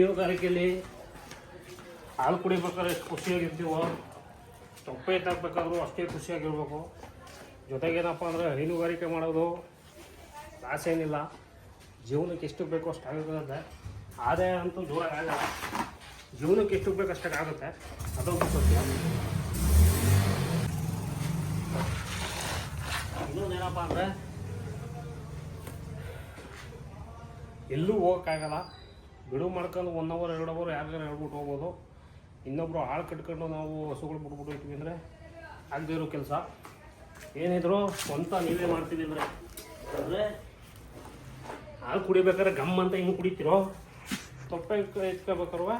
ಹೈನುಗಾರಿಕೆಯಲ್ಲಿ ಹಾಲು ಕುಡಿಬೇಕಾದ್ರೆ ಎಷ್ಟು ಖುಷಿಯಾಗಿರ್ತೀವೋ, ತೊಪ್ಪೆ ತಗಬೇಕಾದ್ರೂ ಅಷ್ಟೇ ಖುಷಿಯಾಗಿರ್ಬೇಕು. ಜೊತೆಗೇನಪ್ಪ ಅಂದರೆ ಹೈನುಗಾರಿಕೆ ಮಾಡೋದು ಲಾಸ್ ಜೀವನಕ್ಕೆ ಎಷ್ಟು ಬೇಕೋ ಅಷ್ಟು ಆಗುತ್ತೆ. ಆದಾಯ ಅಂತೂ ದೂರ ಆಗಲ್ಲ. ಜೀವನಕ್ಕೆ ಎಷ್ಟು ಬೇಕೋ ಅಷ್ಟಕ್ಕೆ ಆಗುತ್ತೆ. ಅದೊಂದು ಸತ್ಯ. ಇನ್ನೊಂದೇನಪ್ಪ ಅಂದರೆ, ಎಲ್ಲೂ ಹೋಗೋಕ್ಕಾಗಲ್ಲ. ಬಿಡುವು ಮಾಡ್ಕೊಂಡು ಒನ್ ಅವರ್ ಎರಡು ಅವರ್ ಯಾರಿಗಾರು ಹೇಳ್ಬಿಟ್ಟು ಹೋಗ್ಬೋದು. ಇನ್ನೊಬ್ಬರು ಆಳು ಕಟ್ಕೊಂಡು ನಾವು ಹಸುಗಳು ಬಿಟ್ಬಿಟ್ಟು ಅಂದರೆ ಆಗದೇ ಇರೋ ಕೆಲಸ. ಏನಿದ್ರು ಸ್ವಂತ ನೀವೇ ಮಾಡ್ತೀವಿ ಅಂದರೆ. ಅಂದರೆ ಹಾಲು ಕುಡಿಬೇಕಾದ್ರೆ ಗಮ್ ಅಂತ ಹಿಂಗೆ ಕುಡಿತೀರೋ? ತೊಪ್ಪೆ ಎತ್ಕೋಬೇಕಾರ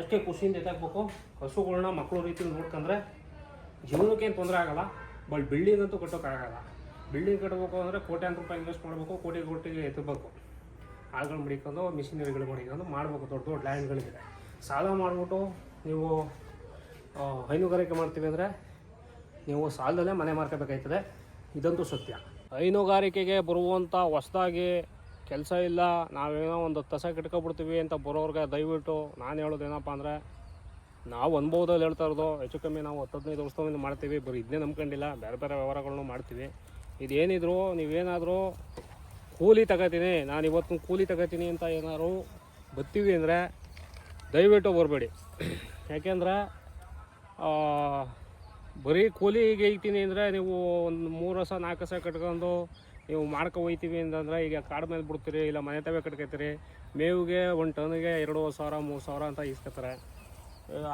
ಅಷ್ಟೇ ಖುಷಿಯಿಂದ ಎತ್ತಾಕ್ಬೇಕು ಹಸುಗಳನ್ನ ಮಕ್ಕಳು ರೀತಿ ನೋಡ್ಕೊಂಡ್ರೆ ಜೀವನಕ್ಕೇನು ತೊಂದರೆ ಆಗಲ್ಲ. ಬಟ್ ಬಿಲ್ಡಿಂಗ್ ಅಂತೂ ಕಟ್ಟೋಕ್ಕಾಗಲ್ಲ ಬಿಲ್ಡಿಂಗ್ ಕಟ್ಟಬೇಕು ಅಂದರೆ ಕೋಟ್ಯಾಂತರ ರೂಪಾಯಿ ಇನ್ವೆಸ್ಟ್ ಮಾಡಬೇಕು, ಕೋಟಿ ಕೋಟಿಗೆ ಎತ್ತಬೇಕು. ಆಳುಗಳು ಮಡಿಕೊಂಡು, ಮಿಷಿನರಿಗಳು ಮಡಿಕೊಂಡು ಮಾಡಬೇಕು, ದೊಡ್ಡ ದೊಡ್ಡ ಲ್ಯಾಂಡ್ಗಳಿದೆ. ಸಾಲ ಮಾಡಿಬಿಟ್ಟು ನೀವು ಹೈನುಗಾರಿಕೆ ಮಾಡ್ತೀವಿ ಅಂದರೆ ನೀವು ಸಾಲದಲ್ಲೇ ಮನೆ ಮಾರ್ಕೋಬೇಕಾಯ್ತದೆ. ಇದಂತೂ ಸತ್ಯ. ಹೈನುಗಾರಿಕೆಗೆ ಬರುವಂಥ ಹೊಸದಾಗಿ ಕೆಲಸ ಇಲ್ಲ, ನಾವೇನೋ ಒಂದು ತಸ ಕಿಟ್ಕೊಬಿಡ್ತೀವಿ ಅಂತ ಬರೋರ್ಗೆ ದಯವಿಟ್ಟು ನಾನು ಹೇಳೋದು ಏನಪ್ಪ ಅಂದರೆ, ನಾವು ಅನುಭವದಲ್ಲಿ ಹೇಳ್ತಾ ಇರೋದು, ಹೆಚ್ಚು ಕಮ್ಮಿ ನಾವು ಹತ್ತು, ಹದಿನೈದು ವರ್ಷದಿಂದ ಮಾಡ್ತೀವಿ, ಬರೀ ಇದನ್ನೇ ನಂಬ್ಕೊಂಡಿಲ್ಲ, ಬೇರೆ ಬೇರೆ ವ್ಯವಹಾರಗಳನ್ನು ಮಾಡ್ತೀವಿ. ಇದೇನಿದ್ರು ನೀವೇನಾದರೂ ಕೂಲಿ ತಗೋತೀನಿ ನಾನು ಇವತ್ತು ಕೂಲಿ ತಗೋತೀನಿ ಅಂತ ಏನಾದ್ರು ಬತ್ತೀವಿ ಅಂದರೆ ದಯವಿಟ್ಟು ಬರಬೇಡಿ. ಯಾಕೆಂದ್ರೆ ಬರೀ ಕೂಲಿಗೆ ಐತೀನಿ ಅಂದರೆ ನೀವು ಒಂದು ಮೂರು ವರ್ಷ, ನಾಲ್ಕು ವರ್ಷ ಕಟ್ಕೊಂಡು ನೀವು ಮಾಡ್ಕೊ ಹೋಗ್ತೀವಿ ಅಂತಂದರೆ ಈಗ ಕಾಡು ಮೇಲೆ ಬಿಡ್ತೀರಿ, ಇಲ್ಲ ಮನೆ ತವೇ ಕಟ್ಕೈತೀರಿ, ಮೇವಿಗೆ ಒಂದು ಟನ್ಗೆ ಎರಡು ಸಾವಿರ, ಮೂರು ಸಾವಿರ ಅಂತ ಇಸ್ಕೊತಾರೆ.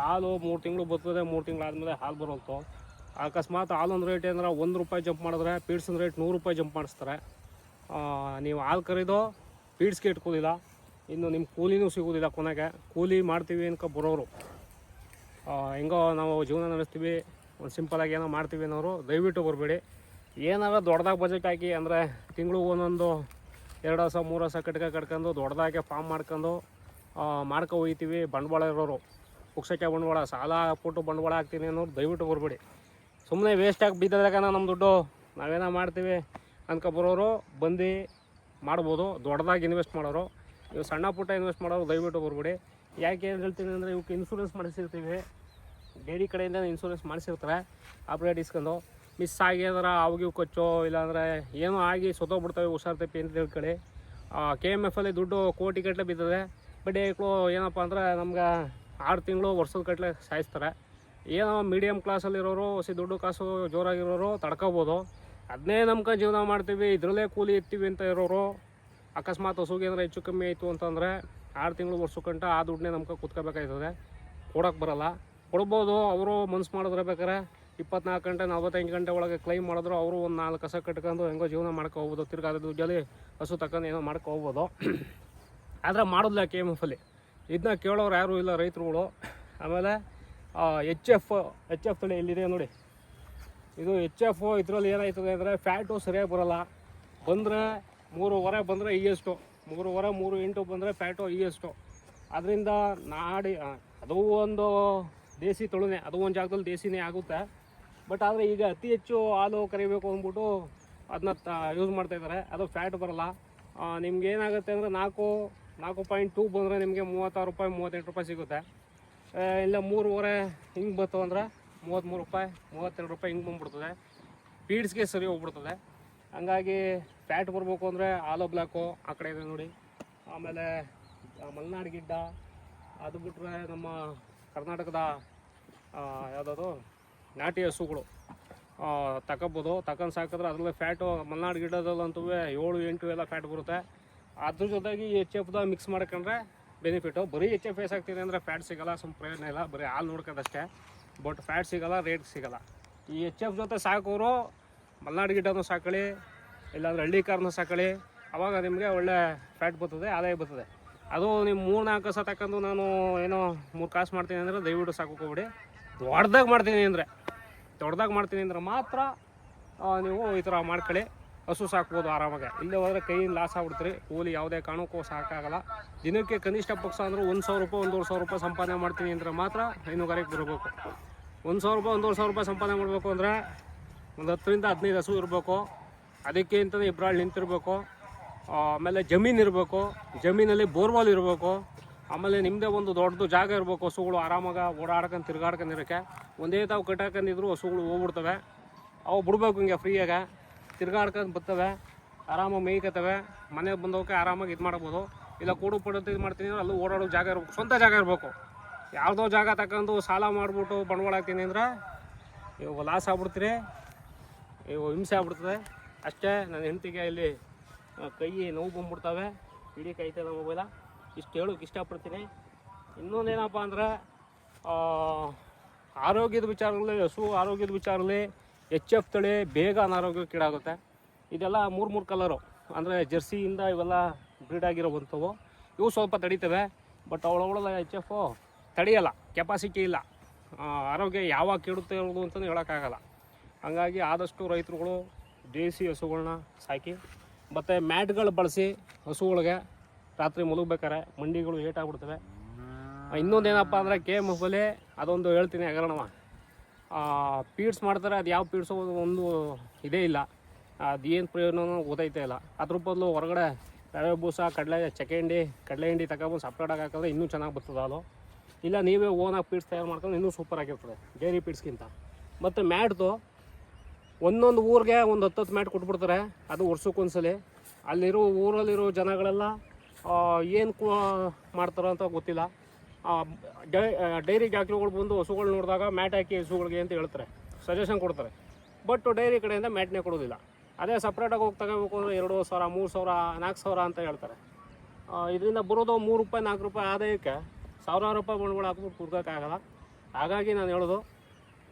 ಹಾಲು ಮೂರು ತಿಂಗಳು ಬರ್ತದೆ ಮೂರು ತಿಂಗಳು ಆದಮೇಲೆ ಹಾಲು ಬರೋಲ್ತು. ಅಕಸ್ಮಾತ್ ಹಾಲೊಂದು ರೇಟ್ ಅಂದ್ರೆ ಒಂದು ರೂಪಾಯಿ ಜಂಪ್ ಮಾಡಿದ್ರೆ, ಪೀಡ್ಸಿನ ರೇಟ್ ನೂರು ರೂಪಾಯಿ ಜಂಪ್ ಮಾಡಿಸ್ತಾರೆ. ನೀವು ಹಾಲು ಕರೆದು ಫೀಡ್ಸ್ಗೆ ಇಟ್ಕೋದಿಲ್ಲ. ಇನ್ನು ನಿಮ್ಮ ಕೂಲಿನೂ ಸಿಗೋದಿಲ್ಲ ಕೊನೆಗೆ. ಕೂಲಿ ಮಾಡ್ತೀವಿ ಅನ್ಕೊ ಬರೋರು ಹೆಂಗೋ ನಾವು ಜೀವನ ನಡೆಸ್ತೀವಿ. ಒಂದು ಸಿಂಪಲಾಗಿ ಏನೋ ಮಾಡ್ತೀವಿ ಅನ್ನೋರು ದಯವಿಟ್ಟು ಬರಬೇಡಿ. ಏನಾರ ದೊಡ್ಡದಾಗಿ ಬಜೆಟ್ ಹಾಕಿ ಅಂದರೆ ತಿಂಗಳು ಒಂದೊಂದು ಎರಡು ವರ್ಷ ಮೂರು ವರ್ಷ ಕಟ್ಕ ಕಟ್ಕೊಂಡು ದೊಡ್ಡದಾಗೆ ಫಾರ್ಮ್ ಮಾಡ್ಕೊಂಡು ಮಾಡ್ಕೊ ಹೋಗ್ತೀವಿ ಬಂಡವಾಳ ಇರೋರು. ಪುಕ್ಸಕ್ಕೆ ಬಂಡವಾಳ, ಸಾಲ ಕೊಟ್ಟು ಬಂಡವಾಳ ಹಾಕ್ತೀನಿ ಅನ್ನೋರು ದಯವಿಟ್ಟು ಬರಬೇಡಿ. ಸುಮ್ಮನೆ ವೇಸ್ಟಾಗಿ ಬಿದ್ದಾಗ ನಮ್ಮ ದುಡ್ಡು ನಾವೇನೋ ಮಾಡ್ತೀವಿ? ಅನ್ಕೊ ಬರೋರು ಬಂದು ಮಾಡ್ಬೋದು, ದೊಡ್ಡದಾಗಿ ಇನ್ವೆಸ್ಟ್ ಮಾಡೋರು. ನೀವು ಸಣ್ಣ ಪುಟ್ಟ ಇನ್ವೆಸ್ಟ್ ಮಾಡೋರು ದಯವಿಟ್ಟು ಬರ್ಬಿಡಿ. ಯಾಕೆ ಏನು ಹೇಳ್ತೀನಿ ಅಂದರೆ ಇವಕ್ಕೆ ಇನ್ಸೂರೆನ್ಸ್ ಮಾಡಿಸಿರ್ತೀವಿ. ಡೈರಿ ಕಡೆಯಿಂದ ಇನ್ಸೂರೆನ್ಸ್ ಮಾಡಿಸಿರ್ತಾರೆ. ಆಪ್ರೇಟ್ ಇಸ್ಕೊಂಡು. ಮಿಸ್ ಆಗಿ ಅಂದ್ರೆ ಅವಾಗ ಕೊಚ್ಚೋ, ಇಲ್ಲಾಂದರೆ ಏನೋ ಆಗಿ ಸೊತ್ತೋಗ್ಬಿಡ್ತವೆ, ಹುಷಾರ್ ತಪ್ಪಿ ಅಂತ ಹೇಳ್ಕೊಳ್ಳಿ. ಕೆ ಎಂ ಅಲ್ಲಿ ದುಡ್ಡು ಕೋಟಿ ಗಟ್ಟಲೆ ಬಿದ್ದದೆ. ಬಡ್ಡಿಗಳು ಏನಪ್ಪ ಅಂದ್ರೆ ನಮ್ಗೆ ಆರು ತಿಂಗಳು ವರ್ಷದ ಗಟ್ಟಲೆ ಸಾಯಿಸ್ತಾರೆ. ಏನೋ ಮೀಡಿಯಮ್ ಕ್ಲಾಸಲ್ಲಿರೋರು ಸಿ ದುಡ್ಡು ಕಾಸು ಜೋರಾಗಿರೋರು ತಡ್ಕೋಬೋದು. ಅದನ್ನೇ ನಮ್ಕ ಜೀವನ ಮಾಡ್ತೀವಿ, ಇದರಲ್ಲೇ ಕೂಲಿ ಇರ್ತೀವಿ ಅಂತ ಇರೋರು. ಅಕಸ್ಮಾತ್ ಹಸುಗೆ ಏನಾರು ಹೆಚ್ಚು ಕಮ್ಮಿ ಆಯಿತು ಅಂತಂದರೆ ಆರು ತಿಂಗಳು ವರ್ಷಕ್ಕಂಟ ಆ ದುಡ್ಡನ್ನೇ ನಮ್ಗೆ ಕುತ್ಕೋಬೇಕಾಯ್ತದೆ. ಕೊಡೋಕೆ ಬರಲ್ಲ. ಕೊಡ್ಬೋದು, ಅವರು ಮನ್ಸು ಮಾಡಿದ್ರೆ ಬೇಕಾರೆ ಇಪ್ಪತ್ನಾಲ್ಕು ಗಂಟೆ, ನಲ್ವತ್ತೈದು ಗಂಟೆ ಒಳಗೆ ಕ್ಲೈಮ್ ಮಾಡಿದ್ರು, ಅವರು ಒಂದು ನಾಲ್ಕು ಕಸ ಕಟ್ಕೊಂಡು ಹೆಂಗೋ ಜೀವನ ಮಾಡ್ಕೊ ಹೋಗ್ಬೋದು. ತಿರ್ಗಿ ಅದ್ರ ದುಡ್ಡಲ್ಲಿ ಹಸು ತಗೊಂಡು ಏನೋ ಮಾಡ್ಕೊ ಹೋಗ್ಬೋದು. ಆದರೆ ಮಾಡೋದಿಲ್ಲ ಕೆ ಎಂ ಎಫಲ್ಲಿ ಇದನ್ನ ಕೇಳೋರು ಯಾರೂ ಇಲ್ಲ ರೈತರುಗಳು. ಆಮೇಲೆ ಎಚ್ ಎಫ್ ಎಚ್ ಎಫ್ ತಳಿ ಎಲ್ಲಿದೆ ನೋಡಿ. ಇದು ಎಚ್ ಎಫ್ ಇದರಲ್ಲಿ ಏನಾಯ್ತದೆ ಅಂದರೆ ಫ್ಯಾಟು ಸರಿಯಾಗಿ ಬರೋಲ್ಲ. ಬಂದರೆ ಮೂರುವರೆ ಬಂದರೆ ಎಷ್ಟು ಮೂರುವರೆ, ಮೂರು ಎಂಟು ಬಂದರೆ ಫ್ಯಾಟು ಇಯೆಸ್ಟು ಅದರಿಂದ ನಾಡಿ ಅದು ಒಂದು ದೇಸಿ ತೊಳುನೆ, ಅದು ಒಂದು ಜಾಗದಲ್ಲಿ ದೇಸಿನೇ ಆಗುತ್ತೆ. ಬಟ್ ಆದರೆ ಈಗ ಅತಿ ಹೆಚ್ಚು ಹಾಲು ಕರಿಬೇಕು ಅಂದ್ಬಿಟ್ಟು ಅದನ್ನ ಯೂಸ್ ಮಾಡ್ತಾಯಿದ್ದಾರೆ ಅದು ಫ್ಯಾಟ್ ಬರಲ್ಲ. ನಿಮ್ಗೆ ಏನಾಗುತ್ತೆ ಅಂದರೆ ನಾಲ್ಕು ನಾಲ್ಕು ಪಾಯಿಂಟ್ ಟೂ ಬಂದರೆ ನಿಮಗೆ ಮೂವತ್ತಾರು ರೂಪಾಯಿ, ಮೂವತ್ತೆಂಟು ರೂಪಾಯಿ ಸಿಗುತ್ತೆ. ಇಲ್ಲ ಮೂರುವರೆ ಹಿಂಗೆ ಬಂತು ಅಂದ್ರೆ ಮೂವತ್ತ್ಮೂರು ರೂಪಾಯಿ, ಮೂವತ್ತೆರಡು ರೂಪಾಯಿ ಹಿಂಗೆ ಬಂದ್ಬಿಡ್ತದೆ. ಪೀಡ್ಸ್ಗೆ ಸರಿ ಹೋಗ್ಬಿಡ್ತದೆ. ಹಂಗಾಗಿ ಫ್ಯಾಟ್ ಬರಬೇಕು ಅಂದರೆ ಆಲೋ ಬ್ಲಾಕು ಆ ಕಡೆ ಇದೆ ನೋಡಿ. ಆಮೇಲೆ ಮಲೆನಾಡು ಗಿಡ್ಡ, ಅದು ಬಿಟ್ಟರೆ ನಮ್ಮ ಕರ್ನಾಟಕದ ಯಾವುದಾದ್ರು ನಾಟಿ ಹಸುಗಳು. ತಗೋಬೋದು ತಗೊಂಡು ಸಾಕಿದ್ರೆ ಅದರಲ್ಲೇ ಫ್ಯಾಟು ಮಲೆನಾಡು ಗಿಡದಲ್ಲಂತೂ ಏಳು ಎಂಟು ಎಲ್ಲ ಫ್ಯಾಟ್ ಬರುತ್ತೆ. ಅದ್ರ ಜೊತೆಗೆ ಎಚ್ ಎಫ್ದ ಮಿಕ್ಸ್ ಮಾಡ್ಕೊಂಡ್ರೆ ಬೆನಿಫಿಟು ಬರೀ ಎಚ್ ಎಫ್ ಎಸ್ ಆಗ್ತಿದೆ ಅಂದರೆ ಫ್ಯಾಟ್ ಸಿಗಲ್ಲ ಸುಮ್ಮ ಪ್ರಯೋಜನ ಇಲ್ಲ. ಬರೀ ಹಾಲು ನೋಡ್ಕೋದಷ್ಟೇ ಬಟ್ ಫ್ಯಾಟ್ ಸಿಗಲ್ಲ ರೇಟ್ ಸಿಗಲ್ಲ. ಈ ಎಚ್ ಎಫ್ ಜೊತೆ ಸಾಕೋರು ಮಲ್ನಾಡು ಗಿಡನೂ ಸಾಕಳಿ ಇಲ್ಲಾಂದ್ರೆ ಹಳ್ಳಿ ಕಾರ್ನ ಸಾಕಳಿ ಅವಾಗ ನಿಮಗೆ ಒಳ್ಳೆ ಫ್ಯಾಟ್ ಬರ್ತದೆ, ಆದಾಯ ಬರ್ತದೆ. ಅದು ನೀವು ಮೂರು ನಾಲ್ಕು ಕಸ ತಕ್ಕಂದು ನಾನು ಏನೋ ಮೂರು ಕಾಸು ಮಾಡ್ತೀನಿ ಅಂದರೆ ದಯವಿಟ್ಟು ಸಾಕೋಕೋಬಿಡಿ ದೊಡ್ಡದಾಗಿ ಮಾಡ್ತೀನಿ ಅಂದರೆ, ದೊಡ್ಡದಾಗಿ ಮಾಡ್ತೀನಿ ಅಂದರೆ ಮಾತ್ರ ನೀವು ಈ ಥರ ಮಾಡ್ಕೊಳ್ಳಿ. ಹಸು ಸಾಕ್ಬೋದು ಆರಾಮಾಗಿ. ಇಲ್ಲೇ ಹೋದರೆ ಕೈಯಿಂದ ಲಾಸ್ ಆಗ್ಬಿಡ್ತೀರಿ. ಕೂಲಿ ಯಾವುದೇ ಕಾರಣಕ್ಕೂ ಸಾಕಾಗಲ್ಲ. ದಿನಕ್ಕೆ ಕನಿಷ್ಠ ಪಕ್ಷ ಅಂದ್ರೆ ಒಂದು ಸಾವಿರ ರೂಪಾಯಿ, ಒಂದೂವರೆ ಸಾವಿರ ರೂಪಾಯಿ ಸಂಪಾದನೆ ಮಾಡ್ತೀನಿ ಅಂದರೆ ಮಾತ್ರ ಹೈನುಗಾರಿಕೆ ಬರಬೇಕು ಒಂದು ಸಾವಿರ ರೂಪಾಯಿ, ಒಂದೂವರೆ ಸಾವಿರ ರೂಪಾಯಿ ಸಂಪಾದನೆ ಮಾಡಬೇಕು ಅಂದರೆ ಒಂದು ಹತ್ತರಿಂದ ಹದಿನೈದು ಹಸು ಇರಬೇಕು. ಅದಕ್ಕೆ ಅಂತಲೇ ಇಬ್ಬರಾಳು ನಿಂತಿರಬೇಕು. ಆಮೇಲೆ ಜಮೀನು ಇರಬೇಕು. ಜಮೀನಲ್ಲಿ ಬೋರ್ವಾಲ್ ಇರಬೇಕು. ಆಮೇಲೆ ನಿಮ್ಮದೇ ಒಂದು ದೊಡ್ಡದು ಜಾಗ ಇರಬೇಕು ಹಸುಗಳು ಆರಾಮಾಗಿ ಓಡಾಡ್ಕೊಂಡು ತಿರ್ಗಾಡ್ಕೊಂಡಿರೋಕ್ಕೆ ಒಂದೇ ತಾವು ಕಟ್ಟಾಕೊಂಡಿದ್ರು ಹಸುಗಳು ಹೋಗ್ಬಿಡ್ತವೆ. ಅವು ಬಿಡ್ಬೇಕು ಹಿಂಗೆ ಫ್ರೀಯಾಗ. ತಿರ್ಗಾಡ್ಕೊಂಡು ಬರ್ತವೆ, ಆರಾಮಾಗಿ ಮೇಯ್ಕತ್ತವೆ, ಮನೆಗೆ ಬಂದೋಕೆ ಆರಾಮಾಗಿ ಇದು ಮಾಡ್ಬೋದು. ಇಲ್ಲ ಕೂಡು ಪಡುತ್ತೆ ಇದು ಮಾಡ್ತೀನಿ ಅಂದ್ರೆ ಅಲ್ಲೂ ಓಡಾಡೋ ಜಾಗ ಇರ್ಬೇಕು ಸ್ವಂತ ಜಾಗ ಇರಬೇಕು. ಯಾವುದೋ ಜಾಗ ತಗೊಂಡು ಸಾಲ ಮಾಡಿಬಿಟ್ಟು ಬಂಡವಾಳ ಹಾಕ್ತೀನಿ ಅಂದ್ರೆ, ಇವಾಗ ಲಾಸ್ ಆಗ್ಬಿಡ್ತೀರಿ ಇವು ಹಿಂಸೆ ಆಗ್ಬಿಡ್ತದೆ. ಅಷ್ಟೇ ನನ್ನ ಹೆಂಡತಿಗೆ ಇಲ್ಲಿ ಕೈ ನೋವು ಬಂದ್ಬಿಡ್ತವೆ. ಇಡೀ ಕೈತದ ಮೊಬೈಲ. ಇಷ್ಟು ಹೇಳೋಕೆ ಇಷ್ಟಪಡ್ತೀನಿ. ಇನ್ನೊಂದೇನಪ್ಪ ಅಂದ್ರೆ ಆರೋಗ್ಯದ ವಿಚಾರದಲ್ಲಿ, ಹಸು ಆರೋಗ್ಯದ ವಿಚಾರದಲ್ಲಿ ಎಚ್ ಎಫ್ ತಳಿ ಬೇಗ ಅನಾರೋಗ್ಯಕ್ಕೀಡಾಗುತ್ತೆ ಇದೆಲ್ಲ ಮೂರು ಮೂರು ಕಲರು ಅಂದರೆ ಜರ್ಸಿಯಿಂದ ಇವೆಲ್ಲ ಬ್ರೀಡ್ ಆಗಿರೋವಂಥವು. ಇವು ಸ್ವಲ್ಪ ತಡೀತವೆ ಬಟ್ ಅವಳವಳ ಎಚ್ ಎಫು ತಡೆಯಲ್ಲ ಕೆಪಾಸಿಟಿ ಇಲ್ಲ. ಆರೋಗ್ಯ ಯಾವಾಗ ಕೆಡುತ್ತೆ ಅನ್ನೋದು ಅಂತಲೂ ಹೇಳೋಕ್ಕಾಗಲ್ಲ. ಹಾಗಾಗಿ ಆದಷ್ಟು ರೈತರುಗಳು ದೇಸಿ ಹಸುಗಳನ್ನ ಸಾಕಿ, ಮತ್ತು ಮ್ಯಾಟ್ಗಳು ಬಳಸಿ ಹಸುಗಳಿಗೆ ರಾತ್ರಿ ಮಲಗಬೇಕಾರೆ ಮಂಡಿಗಳು ಏಟಾಗ್ಬಿಡ್ತವೆ. ಇನ್ನೊಂದೇನಪ್ಪ ಅಂದರೆ ಕೆ ಎಂ ಅದೊಂದು ಹೇಳ್ತೀನಿ ಹಗರಣವ. ಪೀಡ್ಸ್ ಮಾಡ್ತಾರೆ, ಅದು ಯಾವ ಪೀಡ್ಸು ಒಂದು ಇದೇ ಇಲ್ಲ. ಅದು ಏನು ಪ್ರಯೋಜನ ಗೊತ್ತೈತೆ ಇಲ್ಲ. ಅದ್ರ ಬದಲು ಹೊರಗಡೆ ರವೆ ಬೂಸ, ಕಡಲೆ ಚಕ್ಕೆ ಹಿಂಡಿ, ಕಡಲೆ ಹಿಂಡಿ ತಗೊಬಂದು ಸಪ್ರೇಟಾಗಿ ಹಾಕಿದ್ರೆ ಇನ್ನೂ ಚೆನ್ನಾಗಿ ಬರ್ತದೆ ಅದು ಇಲ್ಲ, ನೀವೇ ಓನಾಗಿ ಪೀಡ್ಸ್ ತಯಾರು ಮಾಡ್ಕೊಂಡು ಇನ್ನೂ ಸೂಪರ್ ಆಗಿರ್ತದೆ ಡೈರಿ ಪೀಡ್ಸ್ಗಿಂತ. ಮತ್ತು ಮ್ಯಾಟ್ದು ಒಂದೊಂದು ಊರಿಗೆ ಒಂದು ಹತ್ತತ್ತು ಮ್ಯಾಟ್ ಕೊಟ್ಬಿಡ್ತಾರೆ, ಅದು ವರ್ಷಕ್ಕೊಂದ್ಸಲಿ. ಅಲ್ಲಿರೋ ಊರಲ್ಲಿರೋ ಜನಗಳೆಲ್ಲ ಏನು ಮಾಡ್ತಾರೋ ಅಂತ ಗೊತ್ತಿಲ್ಲ. ಡೈರಿ ಜಾಕ್ರಿಗಳು ಬಂದು ಹಸುಗಳು ನೋಡಿದಾಗ ಮ್ಯಾಟ್ ಹಾಕಿ ಹಸುಗಳಿಗೆ ಅಂತ ಹೇಳ್ತಾರೆ. ಸಜೆಷನ್ ಕೊಡ್ತಾರೆ. ಬಟ್ ಡೈರಿ ಕಡೆಯಿಂದ ಮ್ಯಾಟ್ನೇ ಕೊಡೋದಿಲ್ಲ. ಅದೇ ಸಪ್ರೇಟಾಗಿ ಹೋಗಿ ತಗೋಬೇಕು ಅಂದರೆ ಎರಡು ಸಾವಿರ, ಮೂರು ಸಾವಿರ, ನಾಲ್ಕು ಸಾವಿರ ಅಂತ ಹೇಳ್ತಾರೆ. ಇದರಿಂದ ಬರೋದು ಮೂರು ರೂಪಾಯಿ, ನಾಲ್ಕು ರೂಪಾಯಿ ಆದಾಯಕ್ಕೆ ಸಾವಿರಾರು ರೂಪಾಯಿ ಬಂಡವಾಳ ಹಾಕ್ಬಿಟ್ಟು ಕುಡ್ಕೋಕ್ಕಾಗಲ್ಲ ಹಾಗಾಗಿ ನಾನು ಹೇಳೋದು,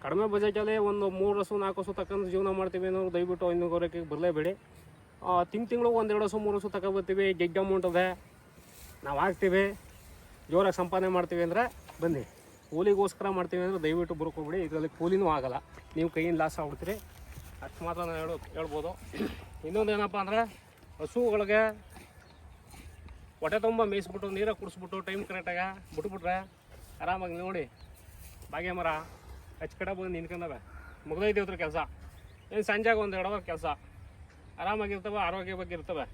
ಕಡಿಮೆ ಬಜೆಟಲ್ಲೇ ಒಂದು ಮೂರು ಹಸು, ನಾಲ್ಕು ಹಸು ತಕ್ಕಂತ ಜೀವನ ಮಾಡ್ತೀವಿ ಅನ್ನೋರು ದಯವಿಟ್ಟು ಇನ್ನೂರಕ್ಕೆ ಬರಲೇಬೇಡಿ. ತಿಂಗ್ ತಿಂಗಳು ಒಂದೆರಡು ಹಸು, ಮೂರು ಹಸು ತಗೊಬರ್ತೀವಿ ಜಗ್ ಅಮೌಂಟ್ ಇದೆ ನಾವು ಹಾಕ್ತೀವಿ. ಜೋರಾಗಿ ಸಂಪಾದನೆ ಮಾಡ್ತೀವಿ ಅಂದರೆ ಬನ್ನಿ, ಕೂಲಿಗೋಸ್ಕರ ಮಾಡ್ತೀವಿ ಅಂದರೆ ದಯವಿಟ್ಟು ಬರ್ಕೊಬಿಡಿ, ಇದರಲ್ಲಿ ಕೂಲಿನೂ ಆಗಲ್ಲ. ನೀವು ಕೈಯಿಂದ ಲಾಸ್ ಆಗ್ಬಿಡ್ತೀರಿ. ಅಷ್ಟು ಮಾತ್ರ ನಾನು ಹೇಳೋ ಹೇಳ್ಬೋದು. ಇನ್ನೊಂದು ಏನಪ್ಪ ಅಂದರೆ, ಹಸುಗಳಿಗೆ ಹೊಟ್ಟೆ ತುಂಬ ಮೇಯಿಸ್ಬಿಟ್ಟು ನೀರಾಗ ಕುಡಿಸ್ಬಿಟ್ಟು ಟೈಮ್ ಕರೆಕ್ಟಾಗ ಬಿಟ್ಬಿಟ್ರೆ ಆರಾಮಾಗಿ ನೋಡಿ. ಬಾಗೆ ಮರ, ಹಚ್ಚ ಕಡೆ ಬಂದು ನಿಂತ್ಕೊಂಡವೆ. ಮುಗ್ದೈತಿ ಇದ್ರ ಕೆಲಸ. ಏನು ಸಂಜೆಗೆ ಒಂದು ಎರಡು ಕೆಲಸ. ಆರಾಮಾಗಿರ್ತವೆ ಆರೋಗ್ಯ ಬಗ್ಗೆ ಇರ್ತವೆ.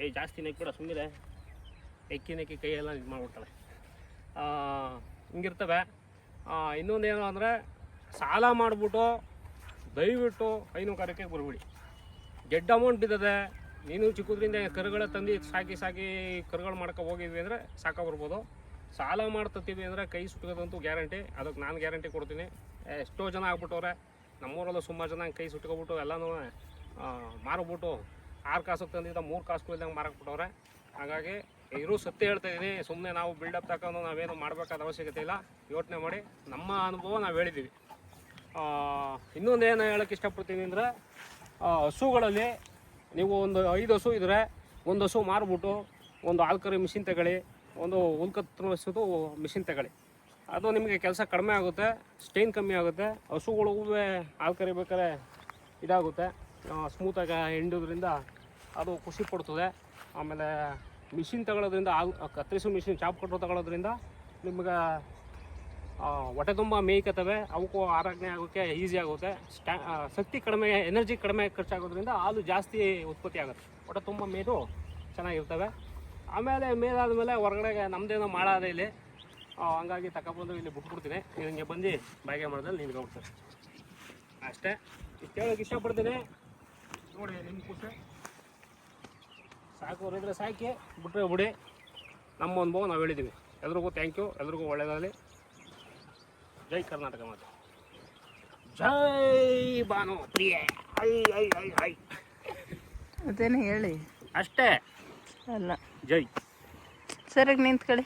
ಏಯ್, ಜಾಸ್ತಿ ನೆಕ್ಬಿಡ ಸುಮ್ಮನೆ ಎಕ್ಕಿ ನೆಕ್ಕಿ ಕೈಯೆಲ್ಲ ಇದು ಮಾಡ್ಬಿಡ್ತವೆ ಹಿಂಗಿರ್ತವೆ. ಇನ್ನೊಂದು ಇನ್ನೊಂದೇನು ಅಂದರೆ ಸಾಲ ಮಾಡಿಬಿಟ್ಟು ದಯವಿಟ್ಟು ಹೈನುಗಾರಿಕೆಗೆ ಬರ್ಬಿಡಿ. ಗೆಡ್ಡ ಅಮೌಂಟ್ ಬಿದ್ದದೆ, ನೀನು ಚಿಕ್ಕದ್ರಿಂದ ಕರುಗಳ ತಂದು ಸಾಕಿ ಸಾಕಿ ಕರುಗಳು ಮಾಡ್ಕೊ ಹೋಗಿದ್ವಿ ಅಂದರೆ ಸಾಕ ಬರ್ಬೋದು ಸಾಲ ಮಾಡ್ತೀವಿ ಅಂದರೆ ಕೈ ಸುಟ್ಕೋದಂತೂ ಗ್ಯಾರಂಟಿ. ಅದಕ್ಕೆ ನಾನು ಗ್ಯಾರಂಟಿ ಕೊಡ್ತೀನಿ. ಎಷ್ಟೋ ಜನ ಆಗ್ಬಿಟ್ಟವ್ರೆ, ನಮ್ಮೂರಲ್ಲೂ ಸುಮಾರು ಜನ ಕೈ ಸುಟ್ಕೊಬಿಟ್ಟು ಎಲ್ಲನೂ ಮಾರ್ಬಿಟ್ಟು ಆರು ಕಾಸು ತಂದಿದ್ದ ಮೂರು ಕಾಸು ಇಲ್ದಂಗೆ ಮಾರಾಕ್ಬಿಟ್ಟವ್ರೆ ಹಾಗಾಗಿ ಇರೋ ಸತ್ಯ ಹೇಳ್ತಾ ಇದ್ದೀನಿ ಸುಮ್ಮನೆ ನಾವು ಬಿಲ್ಡಪ್ ತಗೊಂಡು ನಾವೇನು ಮಾಡಬೇಕಾದ ಅವಶ್ಯಕತೆ ಇಲ್ಲ. ಯೋಚನೆ ಮಾಡಿ, ನಮ್ಮ ಅನುಭವ ನಾವು ಹೇಳಿದ್ದೀವಿ ಇನ್ನೊಂದು ಏನು ಹೇಳೋಕ್ಕೆ ಇಷ್ಟಪಡ್ತೀನಿ ಅಂದರೆ ಹಸುಗಳಲ್ಲಿ ನೀವು ಒಂದು ಐದು ಹಸು ಇದ್ದರೆ ಒಂದು ಹಸು ಮಾರ್ಬಿಟ್ಟು ಒಂದು ಆಲ್ಕರಿ ಮಿಷಿನ್ ತಗೊಳ್ಳಿ, ಒಂದು ಹುಲ್ಕತ್ತರಿಸೋದು ಮಿಷಿನ್ ತಗೊಳ್ಳಿ. ಅದು ನಿಮಗೆ ಕೆಲಸ ಕಡಿಮೆ ಆಗುತ್ತೆ ಸ್ಟೈನ್ ಕಮ್ಮಿ ಆಗುತ್ತೆ, ಹಸುಗಳು ಹೂವೇ ಹಾಲು ಕರಿಬೇಕಾದ್ರೆ ಇದಾಗುತ್ತೆ ಸ್ಮೂತಾಗಿ ಹಿಂಡೋದ್ರಿಂದ ಅದು ಖುಷಿ ಪಡ್ತದೆ. ಆಮೇಲೆ ಮಿಷಿನ್ ತಗೊಳ್ಳೋದ್ರಿಂದ ಕತ್ತರಿಸೋ ಮಿಷಿನ್, ಚಾಪ್ ಕಟ್ಟೋ ತಗೊಳ್ಳೋದ್ರಿಂದ ನಿಮ್ಗೆ ಹೊಟ್ಟೆ ತುಂಬ ಮೇಯ್ಕತ್ತವೆ. ಅವಕ್ಕೂ ಆರಾಧನೆ ಆಗೋಕ್ಕೆ ಈಸಿ ಆಗುತ್ತೆ. ಸ್ಟ್ಯಾ ಶಕ್ತಿ ಕಡಿಮೆ ಎನರ್ಜಿ ಕಡಿಮೆ ಖರ್ಚಾಗೋದ್ರಿಂದ ಹಾಲು ಜಾಸ್ತಿ ಉತ್ಪತ್ತಿ ಆಗುತ್ತೆ. ಹೊಟ್ಟೆ ತುಂಬ ಮೇದು ಚೆನ್ನಾಗಿರ್ತವೆ. ಆಮೇಲೆ ಮೇಲಾದ್ಮೇಲೆ ಹೊರಗಡೆಗೆ ನಮ್ಮದೇನೋ ಮಾಡೋದೇ ಇಲ್ಲಿ. ಹಂಗಾಗಿ ತಗೊಬಂದು ಇಲ್ಲಿ ಬಿಟ್ಬಿಡ್ತೀನಿ. ಹಿಂಗೆ ಬಂದು ಬಾಯಿಗೆ ಮಾಡಿದಲ್ಲಿ ಹೋಗ್ತಾರೆ ಅಷ್ಟೇ. ಹೇಳೋಕ್ಕೆ ಇಷ್ಟಪಡ್ತೀನಿ. ನೋಡಿ ನಿಮ್ಮ ಖುಷಿ. ಸಾಕು ಇದ್ರೆ ಸಾಕಿ ಬಿಟ್ಟರೆ ಬಿಡಿ. ನಮ್ಮ ಅನುಭವ ನಾವು ಹೇಳಿದ್ದೀವಿ ಎಲ್ರಿಗೂ ಥ್ಯಾಂಕ್ ಯು ಎಲ್ರಿಗೂ ಒಳ್ಳೆಯದಾಗಲಿ ಜೈ ಕರ್ನಾಟಕ ಮಾತು. ಜೈ ಬಾನು ಪ್ರಿಯ. ಐ ಐ ಐ ಐ ಅದೇನು ಹೇಳಿ? ಅಷ್ಟೇ. ಅಲ್ಲ. ಜೈ. ಸರಿಯಾಗಿ ನಿಂತ್ಕೊಳ್ಳಿ.